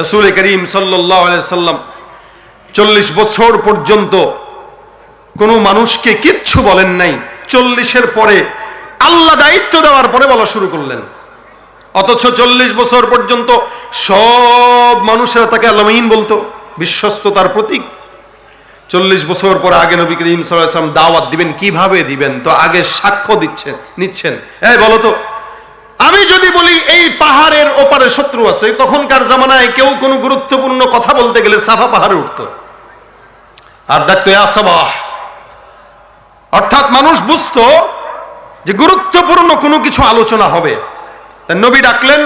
রসুল করিম সাল্লাম চল্লিশ বছর পর্যন্ত কোনো মানুষকে কিচ্ছু বলেন নাই। চল্লিশের পরে আল্লাহ দায়িত্ব দেওয়ার পরে বলা শুরু করলেন। অথচ চল্লিশ বছর পর্যন্ত সব মানুষেরা তাকে আল্লামহীন বলতো, বিশ্বস্ততার প্রতীক। চল্লিশ বছর পর আগে নবী করিম সাল্লাম দাওয়াত দিবেন, কীভাবে দিবেন? তো আগে সাক্ষ্য দিচ্ছেন, নিচ্ছেন। এই বলো তো আমি যদি বলি এই পাহাড়ের ওপারে শত্রু আছে, তখনকার জামানায় কেউ কোনো গুরুত্বপূর্ণ কথা বলতে গেলে সাফা পাহাড়ে উঠত। আর ডাকতো আসাবাহ অর্থাৎ মানুষ বুঝতো যে গুরুত্বপূর্ণ কোনো কিছু আলোচনা হবে। নবী ডাকলেন,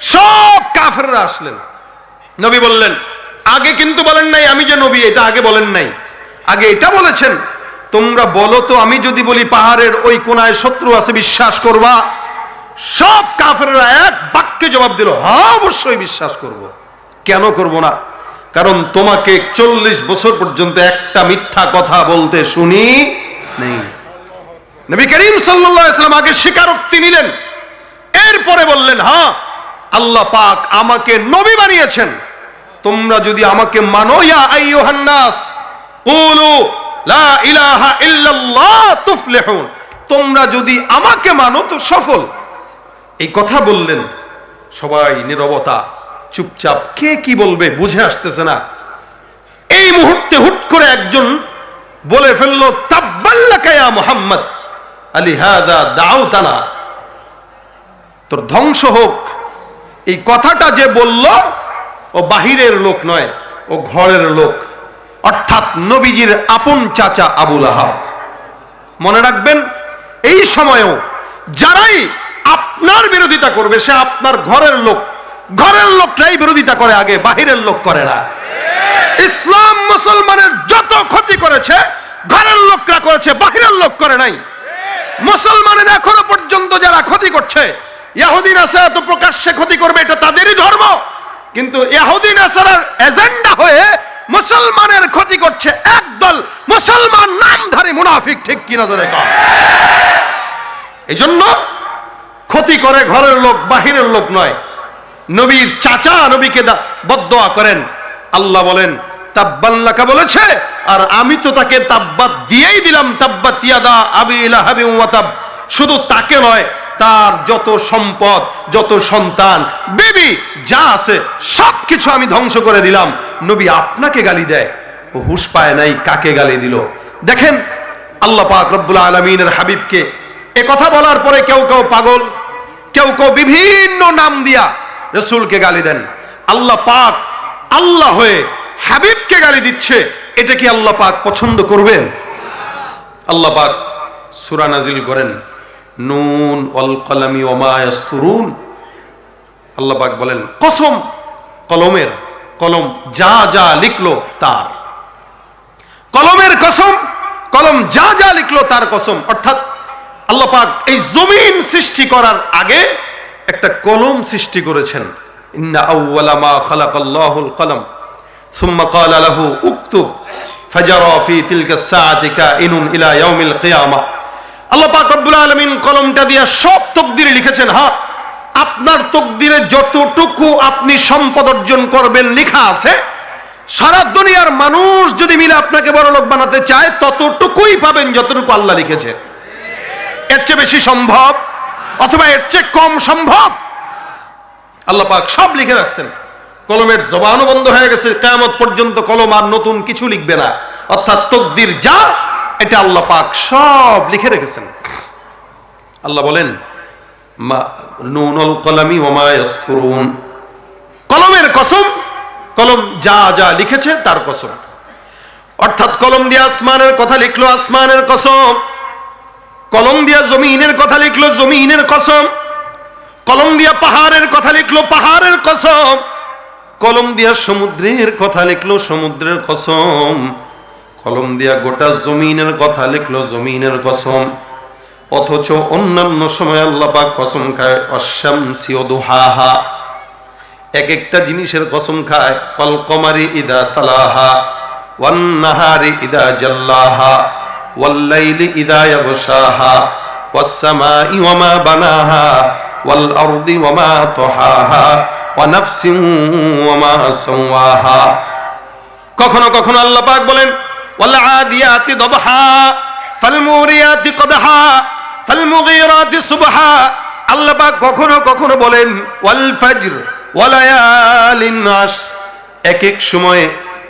সব কাফেররা আসলেন। নবী বললেন, আগে কিন্তু বলেন নাই, আমি যে নবী, এটা আগে বলেন নাই। আগে এটা বলেছেন, তোমরা বলো তো, আমি যদি বলি পাহাড়ের ওই কোনায় শত্রু আছে, বিশ্বাস করবা? সব কাফেররা এক বাক্যে জবাব দিল হ্যাঁ অবশ্যই বিশ্বাস করব। কেন করব না? কারণ তোমাকে চল্লিশ বছর পর্যন্ত একটা মিথ্যা কথা বলতে শুনি নেই। নবী করিম সাল্লাম আগে স্বীকারোক্তি নিলেন। এরপরে বললেন হ্যাঁ আল্লাহ পাক আমাকে নবী বানিয়েছেন। তোমরা যদি আমাকে মানো, ইয়া আইয়ুহান্নাস কুলু লা ইলাহা ইল্লাল্লাহ তুফলিহুন। তোমরা যদি আমাকে মানো তো সফল। এই কথা বললেন সবাই নীরবতা, চুপচাপ, কে কি বলবে বুঝে আসতেছে না। এই মুহূর্তে হুট করে একজন বলে ফেলল, তাব্বাল্লাকা ইয়া মুহাম্মদ, আলি হাদা দাউতানা। তোর ধ্বংস হোক। এই কথাটা যে বলল, ও বাহিরের লোক নয়, ও ঘরের লোক, অর্থাৎ নবীজির আপন চাচা আবুল আহাব। মনে রাখবেন, এই সময়েও যারাই আপনার বিরোধিতা করবে, সে আপনার ঘরের লোক। ঘরের লোকটাই বিরোধিতা করে আগে, বাহিরের লোক করে না। ইসলাম মুসলমানের যত ক্ষতি করেছে, ঘরের লোকরা করেছে, বাহিরের লোক করে নাই। মুসলমানের এখনও পর্যন্ত যারা ক্ষতি করছে ইয়াহুদিন আসারা তো প্রকাশ্যে ক্ষতি করবে, এটা তাদেরই ধর্ম। কিন্তু ইয়াহুদিন আসারার এজেন্ডা হয়ে মুসলমানের ক্ষতি করছে একদল মুসলমান নামধারী মুনাফিক, ঠিক কিনা ধরে এই জন্য ক্ষতি করে ঘরের লোক, বাহিরের লোক নয়। নবীর চাচা নবীকে বদদোয়া করেন। আল্লাহ বলেন তাব্বাল্লাকা বলেছে, আর আমি তো তাকে তাব্বাত দিয়েই দিলাম, তাব্বাত ইয়াদা আবি লাহাবি ওয়া তাব। শুধু তাকে নয়, তার যত সম্পদ, যত সন্তান, বেবি, যা আছে সব কিছু আমি ধ্বংস করে দিলাম। নবী আপনাকে গালি দেয়, ও হুশ পায় নাই কাকে গালি দিল। দেখেন, আল্লাহ পাক রব্বুল আলমিনের হাবিবকে, এ কথা বলার পরে কেউ কেউ পাগল কেউ কেউ বিভিন্ন নাম দিয়া রসুলকে গালি দেন। আল্লাহ পাক আল্লাহ হয়ে হাবিবকে গালি দিচ্ছে। এটা কি আল্লাহ পাক পছন্দ করবেন? আল্লাহ পাক সূরা নাজিল করেন, নুন অল কলামি ওমা আল্লাহ পাক বলেন, কসম, কলমের কলম যা যা লিখলো তার। কলমের কসম, কলম যা যা লিখলো তার কসম। অর্থাৎ আল্লাহ পাক এই জমিন সৃষ্টি করার আগে একটা কলম সৃষ্টি করেছেন। ইন্না আউওয়ালা মা খালাকাল্লাহুল কলম। সুম্মা ক্বালা লাহু, উকতুব, ফাজারা ফি তিলকা সাআতি কাইনুন ইলা ইয়াউমিল কিয়ামাহ আল্লাহ পাক রব্বুল আলামিন কলমটা দিয়ে সব তকদিরে লিখেছেন হ্যাঁ আপনার তকদিরে যতটুকু আপনি সম্পদ অর্জন করবেন লেখা আছে, সারা দুনিয়ার মানুষ যদি মিলে আপনাকে বড় লোক বানাতে চায়, ততটুকুই পাবেন যতটুকু আল্লাহ লিখেছে। এর চেয়ে বেশি সম্ভব? অথবা এর চেয়ে কম সম্ভব? আল্লাহ পাক সব লিখে রাখছেন। কলমের জবানও বন্ধ হয়ে গেছে। কেয়ামত পর্যন্ত কলম আর নতুন কিছু লিখবে না। অর্থাৎ তকদির যা, এটা আল্লাহ পাক সব লিখে রেখেছেন। আল্লাহ বলেন কলমের কসম, কলম যা যা লিখেছে তার কসম। অর্থাৎ কলম দিয়ে আসমানের কথা লিখলো, আসমানের কসম। কলম দিয়া জমিনের কথা লিখলো জমিনের কসম। কলম দিয়া পাহাড়ের কথা লিখলো পাহাড়ের কসম। কলম দিয়া সমুদ্রের কথা লিখলো সমুদ্রের কসম। কলম দিয়া গোটা জমিনের কথা লিখলো জমিনের কসম। অথচ অন্যান্য সময় আল্লাহ পাক কসম খায় অশ্যামসি ও দুহাহা এক একটা জিনিসের কসম খায় কল কমারি ইদা তালাহা, ওয়ান নাহারি ইদা জাল্লাহা। والليل إذا يغشاها والسماء وما بناها والأرض وما طحاها ونفس وما سواها কখনো কখনো আল্লাহ পাক বলেন والعاديات ضبحا فالموريات قدحا فالمغيرات صبحا আল্লাহ পাক কখনো কখনো বলেন ওয়াল ফজর ওয়ালায়ালিন আশর এক এক সময়ে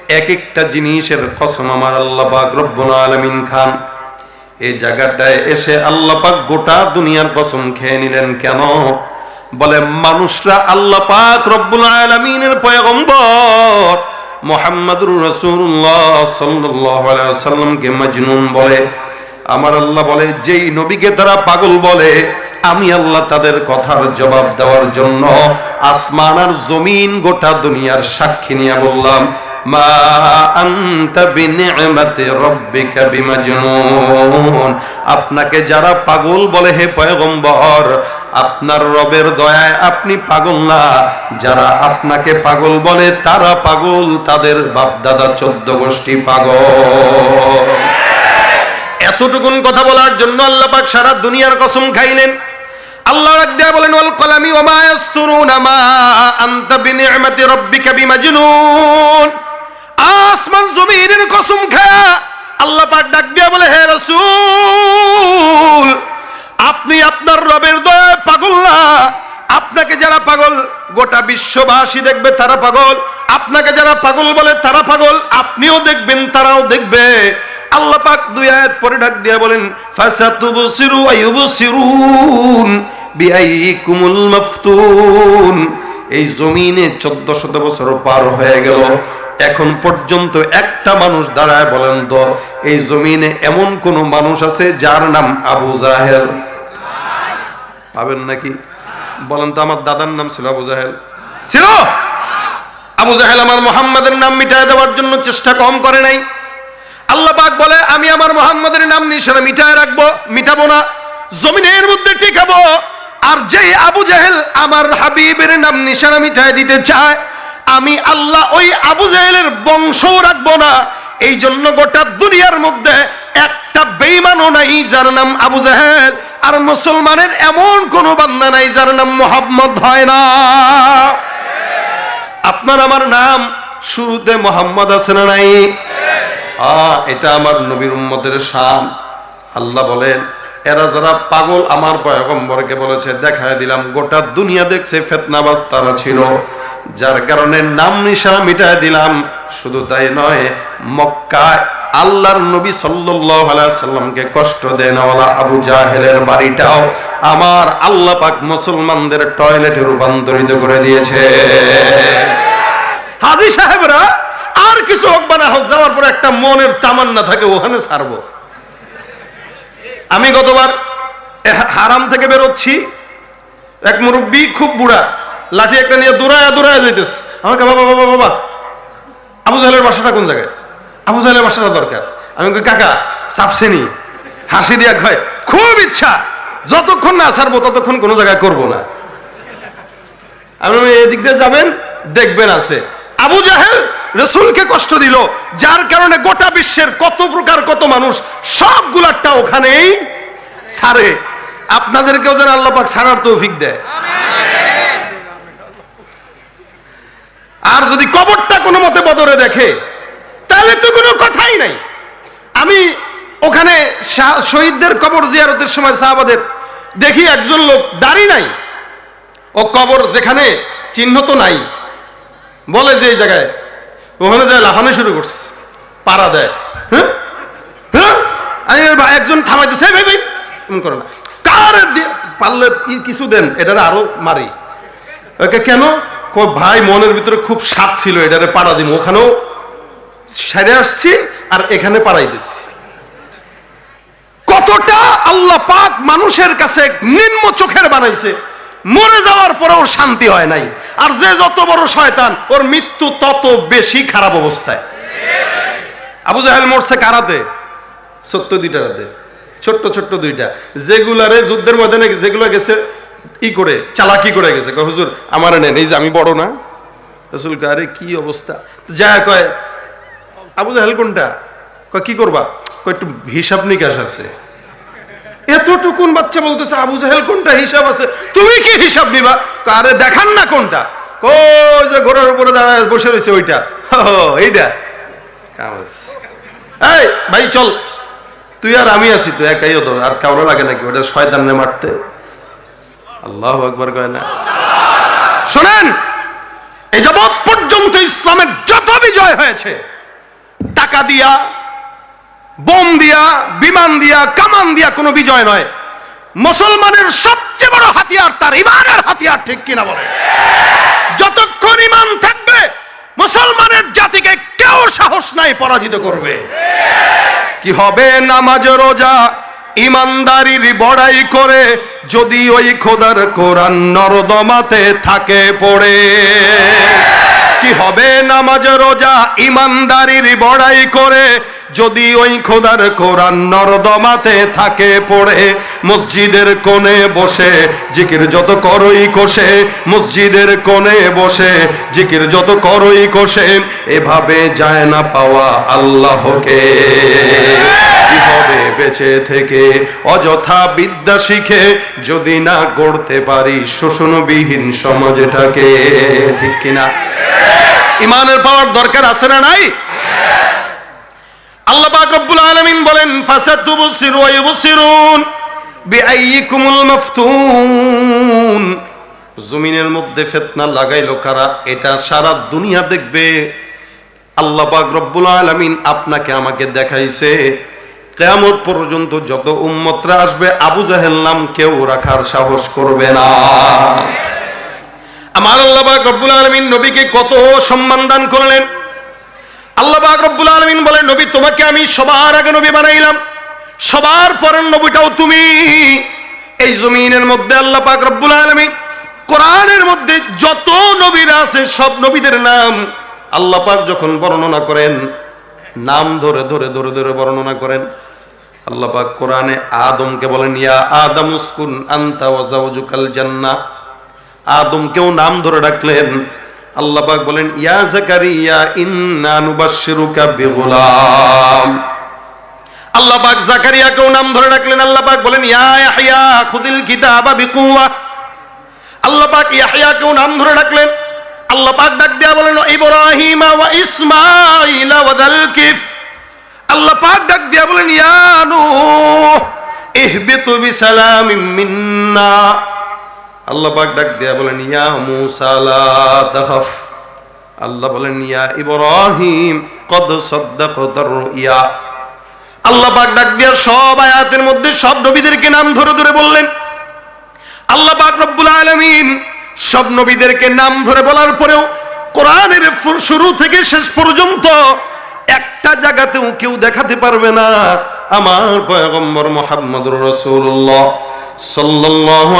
এক একটা জিনিসের কসম আমার আল্লাহ পাক রব্বুল আলামিন খান। এই জায়গাটায় এসে আল্লাহ পাক গোটা দুনিয়ার কসম খেয়ে নিলেন কেন? বলে, মানুষরা আল্লাহ পাক রব্বুল আলামিনের পয়গম্বর মোহাম্মদুর আলাইহি সাল্লামকে মজনুন বলে। আমার আল্লাহ বলে, যেই নবীকে তারা পাগল বলে, আমি আল্লাহ তাদের কথার জবাব দেওয়ার জন্য আসমান আর জমিন গোটা দুনিয়ার সাক্ষী নিয়ে বললাম। মা আনতা বিনি'মাতি রাব্বিকা বিমাজনুন। আপনাকে যারা পাগল বলে, হে পয়গম্বর, আপনার রবের দয়ায় আপনি পাগল না। যারা আপনাকে পাগল বলে, তারা পাগল, তাদের বাপ দাদা চোদ্দ গোষ্ঠী পাগল। এতটুকুন কথা বলার জন্য আল্লাহ পাক সারা দুনিয়ার কসম খাইলেন। আল্লাহ রাখ দেয়া বলেন, ওয়াল কলামি ওয়া মা ইয়াসতুরুনা মা আনতা বিনি'মাতি রাব্বিকা বিমাজনুন। আসমান জমিনের কসম খায়া আল্লাহ পাক ডাক দিয়া বলে, হে রাসূল, আপনি আপনার রবের দয়ায় পাগল না? আপনাকে যারা পাগল, গোটা বিশ্ববাসী দেখবে তারা পাগল। আপনাকে যারা পাগল বলে তারা পাগল, আপনিও দেখবেন, তারাও দেখবে। আল্লাহ পাক দুই আয়াত পরে ডাক দিয়া বলেন, ফাসাতুবসিরু আইয়ুবসিরুন বিআইকুমুল মাফতুন। এই জমিনে চোদ্দ শত বছর পার হয়ে গেল। এখন পর্যন্ত একটা মানুষ দাঁড়ায় বলেন তো, এই জমিনে এমন কোন মানুষ আছে যার নাম আবু জাহেল? পাবেন নাকি? বলেন তো আমার দাদার নাম ছিল আবু জাহেল। ছিল? আবু জাহেল আমার মোহাম্মদের নাম মিটায় দেওয়ার জন্য চেষ্টা কম করে নাই। আল্লাহ পাক বলে, আমি আমার মোহাম্মদের নাম নিশানা মিটায় রাখব, মিটাবো না। জমিনের মধ্যে টিকাবো। আর যে আবু জাহেল আমার হাবিবের নাম নিশানা মিটায় দিতে চায় আমি আল্লাহ ওই আবু জাহেলের বংশও রাখব না। এই জন্য গোটা দুনিয়ার মধ্যে একটা বেইমানও নাই যার নাম আবু জাহেল। আর মুসলমানের এমন কোনো বান্দা নাই যার নাম মোহাম্মদ হয় না। আপনার আমার নাম শুরুতে মোহাম্মদ আছে না নাই? এটা আমার নবীর উম্মতের শান। আল্লাহ বলেন, এরা যারা পাগল, আমার পয়গম্বরকে বলেছে, দেখায় দিলাম, গোটা দুনিয়া দেখছে, ফেতনাবাজ তারা ছিল। যার কারণে নাম নিশানা মিটায় দিলাম। শুধু তাই নয়, মক্কায় আল্লাহর নবী সাল্লামকে কষ্ট দেন আবু জাহেলের বাড়িটাও আমার আল্লাহ পাক মুসলমানদের টয়লেটে রূপান্তরিত করে দিয়েছে। হাজি সাহেবরা, আর কিছু হোক বা না হোক, যাওয়ার পর একটা মনের তামান্না থাকে, ওখানে ছাড়বো। আমি গতবার হারাম থেকে বেরোচ্ছি। এক মুরব্বী খুব বুড়া লাঠি একটা নিয়ে দৌড়ায় দৌড়ায় যাইতেস আমাকে বাবা বাবা বাবা। আবু জাহেলের বাসাটা কোন জায়গায়? আবু জাহেলের বাসাটা দরকার। আমি কাকা চাপসেনি হাসি দিয়া কয়, খুব ইচ্ছা। যতক্ষণ না ছাড়বো, ততক্ষণ কোনো জায়গায় করব না। আমি এদিক দিয়ে যাবেন, দেখবেন আছে। আবু জাহেল রসুলকে কষ্ট দিল, যার কারণে গোটা বিশ্বের কত প্রকার কত মানুষ সবগুলারটা ওখানেই ছাড়ে। আপনাদেরকেও যেন আল্লাহ পাক ছাড়ার তৌফিক দেয়। আর যদি কবরটা কোনো মতে বদরে দেখে, তাহলে তো কোনো কথাই নাই। আমি ওখানে শহীদদের কবর জিয়ারতের সময় সাহাবাদের দেখি একজন লোক দাড়ি নাই। ও কবর যেখানে চিহ্ন তো নাই। বলে যে এই জায়গায়, ওখানে যায় লাফানো শুরু করছে, পাড়া দেয়। হ্যাঁ? হ্যাঁ? একজন থামাই দিছে, "এই ভাই ভাই করে না। কার পারলে কিছু দেন, এটারে আরও মারি। ওকে, কেন? ভাই, মনের ভিতরে খুব স্বাদ ছিল, এটারে পাড়া দিম। ওখানেও সেরে আসছি আর এখানে পাড়াই দিচ্ছি। কতটা আল্লাহ পাক মানুষের কাছে নিম্ন চোখের বানাইছে, মরে যাওয়ার পরেও শান্তি হয় নাই। আর যে যত বড় শয়তান, ওর মৃত্যু তত বেশি খারাপ অবস্থায়। আবু জাহেল মরছে কারাতে সত্য দুইটা রাতে ছোট্ট ছোট্ট দুইটা। যেগুলারে যুদ্ধের ময়দানে, যেগুলো গেছে ই করে? চালাকি করে গেছে। কয়, হুজুর আমার নেন। এই যে আমি বড় না? রসুল কয়, আরে কি অবস্থা? যা কয় আবু জাহেল কোনটা? কয় কি করবা? কয় একটু হিসাব নিকাশ আছে। এতটুকুন বাচ্চা বলতেছে আবু জাহেল কোনটা? হিসাব আছে। তুমি কি হিসাব নিবা? আরে দেখান না কোনটা। কই যে ঘোড়ার উপরে দাঁড়ায় বসে রয়েছে ওইটা। এইটা। এই ভাই চল। তুই আর আমি আছি তুই একাই হতো আর কাউরে লাগে নাকি? ওটা শয়তানে মারতে। আল্লাহ একবার কয় না। শোনেন, এই যাবৎ পর্যন্ত ইসলামের যত বিজয় হয়েছে। টাকা দিয়া, বোম দিয়া, বিমান দিয়া, কামান দিয়া কোনো বিজয় নয়। মুসলমানের সবচেয়ে বড় হাতিয়ার তার ইমানের হাতিয়ার, ঠিক কিনা বলে? যতক্ষণ ইমান থাকবে, মুসলমানের জাতিকে কেউ সাহস নাই পরাজিত করবে। কি হবে নামাজ, রোজা ইমানদারির বড়াই করে যদি ওই খোদার কোরআন নরদমাতে থাকে পড়ে। কি হবে নামাজ, রোজা? ইমানদারির বড়াই করে যদি ওই খোদার কোরআন নরদমাতে থাকে পড়ে। মসজিদের কোণে বসে জিকির যত করই কোষে, মসজিদের কোণে বসে জিকির যত করই কোষে, এভাবে যায় না পাওয়া আল্লাহকে। কি বেঁচে থেকে, অযথা বিদ্যা শিখে যদি না গড়তে পারি শোষণবিহীন সমাজটাকে। ঠিক কিনা? ইমানের পাওয়ার দরকার আছে না নাই? আল্লাহ পাক রব্বুল আলামিন বলেন, ফাসাতুবসিরু ওয়া ইউবসিরুন বিআইয়িকুমুল মাফতুন। জমিনের মধ্যে ফিতনা লাগাইলো কারা? এটা সারা দুনিয়া দেখবে। আল্লাহ পাক রব্বুল আলামিন আপনাকে আমাকে দেখাইছে। কিয়ামত পর্যন্ত যত উম্মতরা আসবে, আবু জাহেল নাম কেউ রাখার সাহস করবে না। আমার আল্লাহ রব্বুল আলামিন নবীকে কত সম্মান দান করলেন। আল্লাহ রব্বুল আলামিন বলেন, নবী, তোমাকে আমি সবার আগে নবী বানাইলাম। সবার পরের নবীটাও তুমি। এই জমিনের মধ্যে আল্লাহ পাক রব্বুল আলামিন কোরআনের মধ্যে যত নবীরা আছে, সব নবীদের নাম আল্লাহ পাক যখন বর্ণনা করেন, নাম ধরে ধরে ধরে ধরে বর্ণনা করেন। আল্লাহ পাক কোরআনে আদমকে বলেন, ইয়া আদম উসকুন আনতা ওয়া জাওজুকাল জান্নাহ। আদমকেও নাম ধরে ডাকলেন। আল্লাহ পাক বলেন, ইয়া জাকারিয়া, ইন্না নুবাশশিরুকা বিগুলাম। আল্লাহ পাক জাকারিয়াকেও নাম ধরে ডাকলেন। আল্লাহ পাক বলেন, ইয়া ইয়াহইয়া খুদিল কিতাবা বিকুওয়া। আল্লাহ পাক ইয়াহইয়াকেও নাম ধরে ডাকলেন। আল্লাহ পাক ডাক দিয়া বলেন, ইব্রাহিম ওয়া ইসমাঈল ওয়া যালকিফ আল্লাহ পাক ডাক দিয়া বলেন, ইয়া নূহ, ইহবিতু বিসালামিন মিন্না। আল্লাহ পাক ডাক দিয়া বলেন, ইয়া মুসা, লা তাখাফ। আল্লাহ বলেন, ইয়া ইব্রাহিম, কদ সাদ্দাকতার রুইয়া। আল্লাহ পাক ডাক দিয়া সব আয়াতের মধ্যে সব নবীদেরকে নাম ধরে ধরে বললেন। আল্লাহ পাক রব্বুল আলামিন সব নবীদেরকে নাম ধরে বলার পরেও কোরআনের শুরু থেকে শেষ পর্যন্ত একটা জায়গাতেও কেউ দেখাতে পারবে না, আমার পয়গম্বর মোহাম্মদুর রাসূলুল্লাহ সাল্লাল্লাহু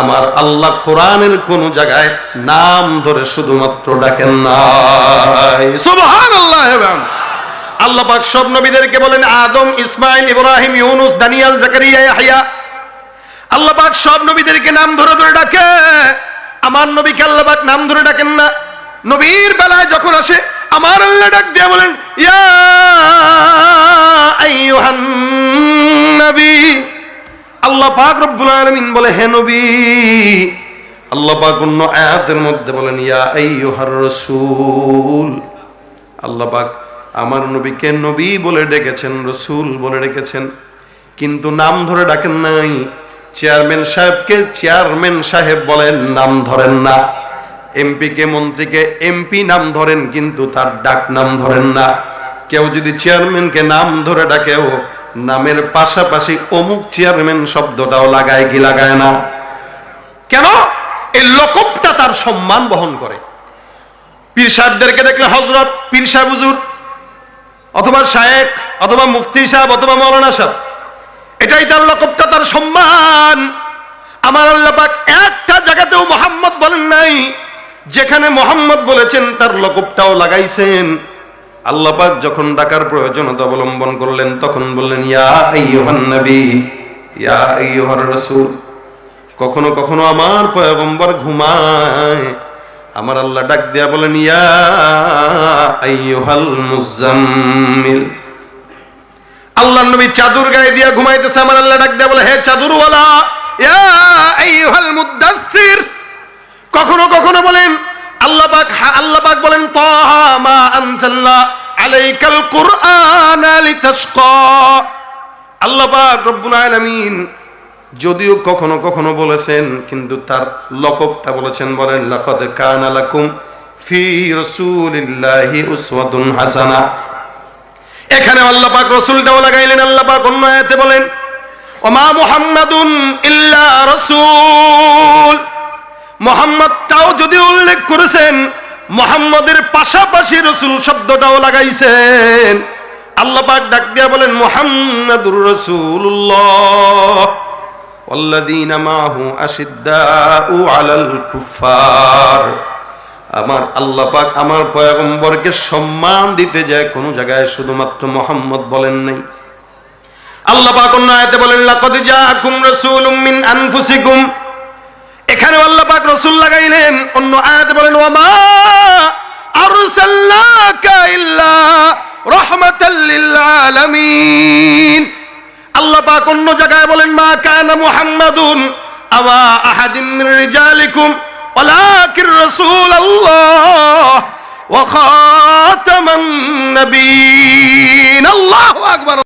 আমার আল্লাহ কোরআনের কোন জায়গায় নাম ধরে শুধুমাত্র ডাকেন এবং আল্লাহ পাক সব নবীদেরকে বলেন, আদম, ইসমাইল, ইব্রাহিম, ইউনুস, দানিয়াল, জাকারিয়া ইয়াহইয়া আল্লাহ পাক সব নবীদেরকে নাম ধরে ধরে ডাকে। আমার নবীকে আল্লাহ পাক নাম ধরে ডাকেন না। নবীর বেলায় যখন আসে আমার আল্লাহ ডাক দিয়ে বলেন নবী। আল্লাহ পাক রব্বুল আলামিন বলে, হে নবী। আল্লাহ পাক অন্য আয়াতের মধ্যে বলেন, ইয়া আইয়ুহার রাসূল। আল্লাহ পাক আমার নবীকে নবী বলে ডেকেছেন, রসুল বলে ডেকেছেন। কিন্তু নাম ধরে ডাকেন নাই। চেয়ারম্যান সাহেবকে চেয়ারম্যান সাহেব বলেন, নাম ধরেন না। এমপিকে মন্ত্রীকে এমপি নাম ধরেন, কিন্তু তার ডাক নাম ধরেন না। কেউ যদি চেয়ারম্যানকে নাম ধরে ডাকেও, নামের পাশাপাশি অমুক চেয়ারম্যান শব্দটাও লাগায় কি লাগায় না? কেন? এই লকবটা তার সম্মান বহন করে। পীর সাহেবদেরকে দেখলে হজরত পীর সাহেব হুজুর, অথবা শায়েক অথবা মুফতি সাহেব, অথবা মৌলানা সাহেব, এটাই তার লকবটা তার সম্মান। আমার আল্লাহ পাক একটা জায়গাতেও মোহাম্মদ বলেন নাই যেখানে মোহাম্মদ বলেছেন, তার লকবটাও লাগাইছেন। আল্লাহ পাক যখন ডাকার প্রয়োজনতা অবলম্বন করলেন, তখন বললেন কখনো কখনো আমার পয়গম্বর ঘুমায়। আমার আল্লাহ ডাক দিয়া বলেন মুজাম্মিল। আল্লাহ নবী চাদুর গায়ে দিয়া ঘুমাইতেছে, আমার আল্লাহ ডাক দিয়া বলে, হে চাদুরওয়ালা, ইয়া কখনো কখনো বলেন, আল্লাহ পাক হা- আল্লাহ পাক বলেন, তাহা মা আনজালনা আলাইকাল কুরআন লিতাশকা। আল্লাহ পাক রব্বুল আলামিন যদিও কখনো কখনো বলেছেন, কিন্তু তার লকবটা বলেছেন, বলেন, লাকাদ কানা লাকুম ফি রাসূলিল্লাহি উসওয়াতুন হাসানা। এখানে আল্লাহ পাক রসুলটাও লাগাইলেন, আল্লাহ পাক অন্য আয়াতে বলেন, ওমা মুহাম্মাদুন ইল্লা রাসূল। মোহাম্মদটাও যদি উল্লেখ করেছেন মোহাম্মদের পাশাপাশি রসুল শব্দটাও লাগাইছেন আল্লাহ পাক ডাক দিয়া বলেন মুহাম্মাদুর রাসূলুল্লাহ والذين معه أشداء على الكفار আমার আল্লাহ পাক আমার পয়গম্বরকে সম্মান দিতে যায় কোন জায়গায় শুধুমাত্র মোহাম্মদ বলেন নাই আল্লাহ পাক অন্য আয়াতে বলেন লাকাদ জাআকুম রাসূলুম মিন আনফুসিকুম এখানে আল্লাহ পাক রাসূল লাগাইলেন। অন্য আয়াতে বলেন, ওয়ামা আরসালনাকা ইল্লা রাহমাতাল লিল আলামিন। আল্লাহ পাক অন্য জায়গায় বলেন, মা কানা মুহাম্মাদুন আওয়া আহাদিম মিন রিজালিকুম, ওয়ালাকিন রাসূলুল্লাহ ওয়া খাতামান নবিয়্যিন। আল্লাহু আকবার।